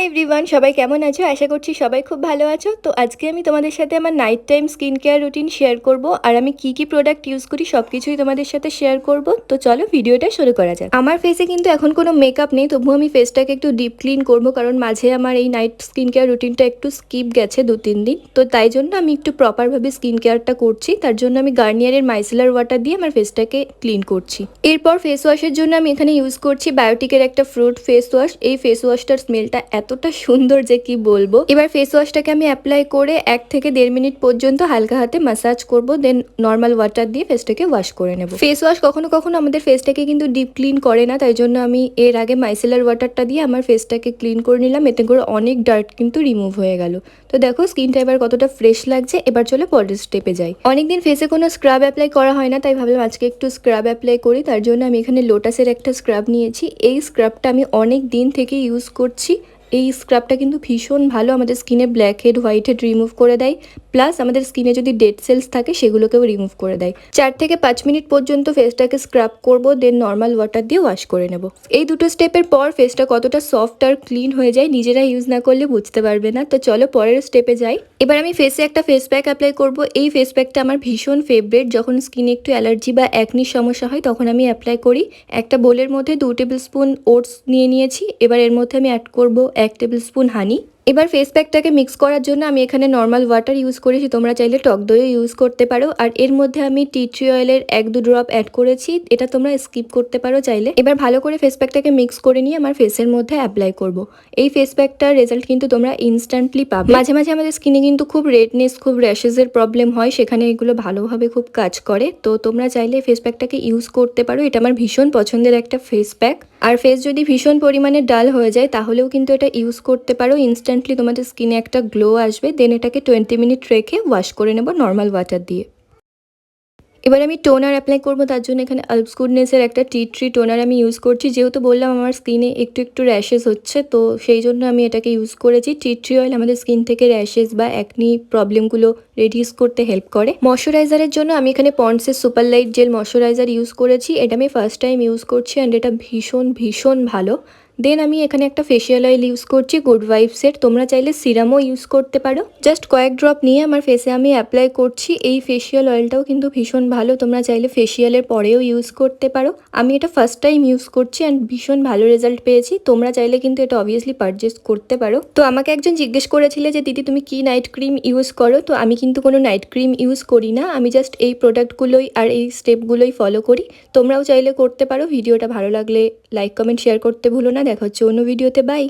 Hi everyone সবাই কেমন আছো? আশা করছি সবাই খুব ভালো আছো। তো আজকে আমি তোমাদের সাথে আমার night time skin care routine share করব। আর আমি কি কি প্রোডাক্ট ইউজ করি সব কিছুই তোমাদের সাথে শেয়ার করব। তো চলো ভিডিওটা শুরু করা যাক। আমার ফেসে কিন্তু এখন কোনো মেকআপ নেই, তবুও আমি ফেসটাকে একটু ডিপ ক্লিন করব। কারণ মাঝে আমার এই নাইট স্কিন কেয়ার রুটিনটা একটু স্কিপ গেছে দু, তিন দিন। তো তাই জন্য আমি একটু প্রপারভাবে স্কিন কেয়ারটা করছি। তার জন্য আমি গার্নিয়ারের মাইসেলার ওয়াটার দিয়ে আমার ফেসটাকে ক্লিন করছি। এরপর ফেস ওয়াশের জন্য আমি এখানে ইউজ করছি বায়োটিকের একটা ফ্রুট ফেস ওয়াশ এই ফেস ওয়াশটার স্মেলটা এতটা সুন্দর যে কি বলব। এবার ফেস ওয়াশটাকে আমি অ্যাপ্লাই করে এক থেকে দেড় মিনিট পর্যন্ত হালকা হাতে মাসাজ করব দেন নর্মাল ওয়াটার দিয়ে ফেসটাকে ওয়াশ করে নেব। ফেস ওয়াশ কখনো কখনো আমাদের ফেসটাকে কিন্তু ডিপ ক্লিন করে না, তাই জন্য আমি এর আগে মাইসেলার ওয়াটারটা দিয়ে আমার ফেসটাকে ক্লিন করে নিলাম, এতে করে অনেক ডার্ট কিন্তু রিমুভ হয়ে গেল। তো দেখো স্কিনটা এবার কতটা ফ্রেশ লাগছে, এবার চলে পরের স্টেপে যাই। অনেকদিন ফেসে কোনো স্ক্রাব অ্যাপ্লাই করা হয় না, তাই ভাবলাম আজকে একটু স্ক্রাব অ্যাপ্লাই করি, তার জন্য আমি এখানে লোটাসের একটা স্ক্রাব নিয়েছি। এই স্ক্রাবটা আমি অনেক দিন থেকে ইউজ করছি এই স্ক্রাবটা কিন্তু ভীষণ ভালো আমাদের স্কিনে black head white head remove করে দেয়। প্লাস আমাদের স্কিনে যদি ডেড সেলস থাকে, সেগুলোকেও রিমুভ করে দেয়। চার থেকে পাঁচ মিনিট পর্যন্ত ফেসটাকে স্ক্রাব করব দেন নর্মাল ওয়াটার দিয়ে ওয়াশ করে নেব। এই দুটো স্টেপের পর ফেসটা কতটা সফট আর ক্লিন হয়ে যায়, নিজেরা ইউজ না করলে বুঝতে পারবে না। তো চলো পরের স্টেপে যাই। এবার আমি ফেসে একটা ফেস প্যাক অ্যাপ্লাই করব। এই ফেস প্যাকটা আমার ভীষণ ফেভারিট যখন স্কিনে একটু অ্যালার্জি বা একনির সমস্যা হয়, তখন আমি অ্যাপ্লাই করি। একটা বোলের মধ্যে দু টেবিল স্পুন ওটস নিয়ে নিয়েছি। এবার এর মধ্যে আমি অ্যাড করব এক টেবিল স্পুন হানি এবার ফেস প্যাকটাকে মিক্স করার জন্য আমি এখানে নর্মাল ওয়াটার ইউজ করেছি। তোমরা চাইলে টক দইও ইউজ করতে পারো। আর এর মধ্যে আমি টি ট্রি অয়েলের এক, দু ড্রপ অ্যাড করেছি। এটা তোমরা স্কিপ করতে পারো চাইলে। এবার ভালো করে ফেস প্যাকটাকে মিক্স করে নিয়ে আমার ফেসের মধ্যে অ্যাপ্লাই করব। এই ফেস প্যাকটার রেজাল্ট কিন্তু তোমরা ইনস্ট্যান্টলি পাবে। মাঝে মাঝে আমাদের স্কিনে কিন্তু খুব রেডনেস খুব র্যাশেসের প্রবলেম হয়। সেখানে এগুলো ভালোভাবে খুব কাজ করে। তো তোমরা চাইলে ফেস প্যাকটাকে ইউজ করতে পারো। এটা আমার ভীষণ পছন্দের একটা ফেস প্যাক আর ফেস যদি ভীষণ পরিমাণে ডাল হয়ে যায়, তাহলেও কিন্তু এটা ইউজ করতে পারো। ইনস্ট্যান্টলি তোমাদের স্কিনে একটা গ্লো আসবে দেন এটাকে টোয়েন্টি মিনিট রেখে ওয়াশ করে নেব নর্মাল ওয়াটার দিয়ে। এবার আমি টোনার অ্যাপ্লাই করব, তার জন্য এখানে আলপস গুডনেসের একটা টি ট্রি টোনার আমি ইউজ করছি। যেহেতু বললাম আমার স্কিনে একটু একটু র্যাশেস হচ্ছে, তো সেই জন্য আমি এটাকে ইউজ করেছি। টি ট্রি অয়েল আমাদের স্কিন থেকে র্যাশেস বা একনি প্রবলেমগুলো রেডিউস করতে হেল্প করে। ময়শ্চারাইজারের জন্য আমি এখানে পন্ডসের super light gel moisturiser use করেছি। এটা আমি ফার্স্ট টাইম ইউজ করছি অ্যান্ড এটা ভীষণ ভীষণ ভালো। দেন আমি এখানে একটা ফেসিয়াল অয়েল ইউজ করছি গুড ভাইবসের তোমরা চাইলে সিরামও ইউজ করতে পারো। জাস্ট কয়েক ড্রপ নিয়ে আমার ফেসে আমি অ্যাপ্লাই করছি। এই ফেসিয়াল অয়েলটাও কিন্তু ভীষণ ভালো। তোমরা চাইলে ফেসিয়ালের পরেও ইউজ করতে পারো। আমি এটা ফার্স্ট টাইম ইউজ করছি অ্যান্ড ভীষণ ভালো রেজাল্ট পেয়েছি। তোমরা চাইলে কিন্তু এটা অবভিয়াসলি পারচেস করতে পারো। তো আমাকে একজন জিজ্ঞেস করেছিলে যে, দিদি, তুমি কি নাইট ক্রিম ইউজ করো? তো আমি কিন্তু কোনো নাইট ক্রিম ইউজ করি না। আমি জাস্ট এই প্রোডাক্টগুলোই আর এই স্টেপগুলোই ফলো করি। তোমরাও চাইলে করতে পারো। ভিডিওটা ভালো লাগলে লাইক কমেন্ট শেয়ার করতে ভুলো না। দেখা হচ্ছে অন্য ভিডিওতে বাই।